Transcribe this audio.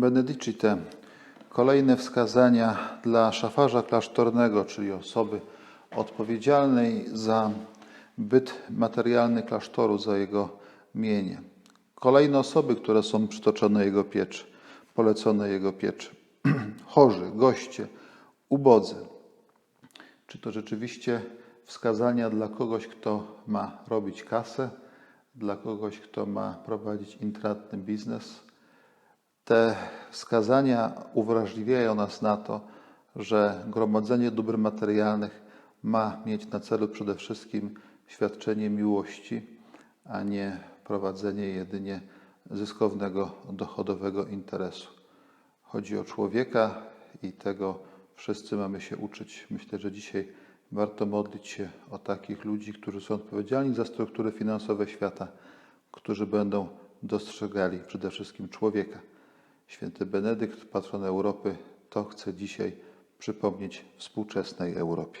Benedicite. Kolejne wskazania dla szafarza klasztornego, czyli osoby odpowiedzialnej za byt materialny klasztoru, za jego mienie. Kolejne osoby, które są przytoczone jego pieczy, polecone jego pieczy. Chorzy, goście, ubodzy. Czy to rzeczywiście wskazania dla kogoś, kto ma robić kasę, dla kogoś, kto ma prowadzić intratny biznes? Te wskazania uwrażliwiają nas na to, że gromadzenie dóbr materialnych ma mieć na celu przede wszystkim świadczenie miłości, a nie prowadzenie jedynie zyskownego, dochodowego interesu. Chodzi o człowieka i tego wszyscy mamy się uczyć. Myślę, że dzisiaj warto modlić się o takich ludzi, którzy są odpowiedzialni za struktury finansowe świata, którzy będą dostrzegali przede wszystkim człowieka. Święty Benedykt, patron Europy, to chce dzisiaj przypomnieć współczesnej Europie.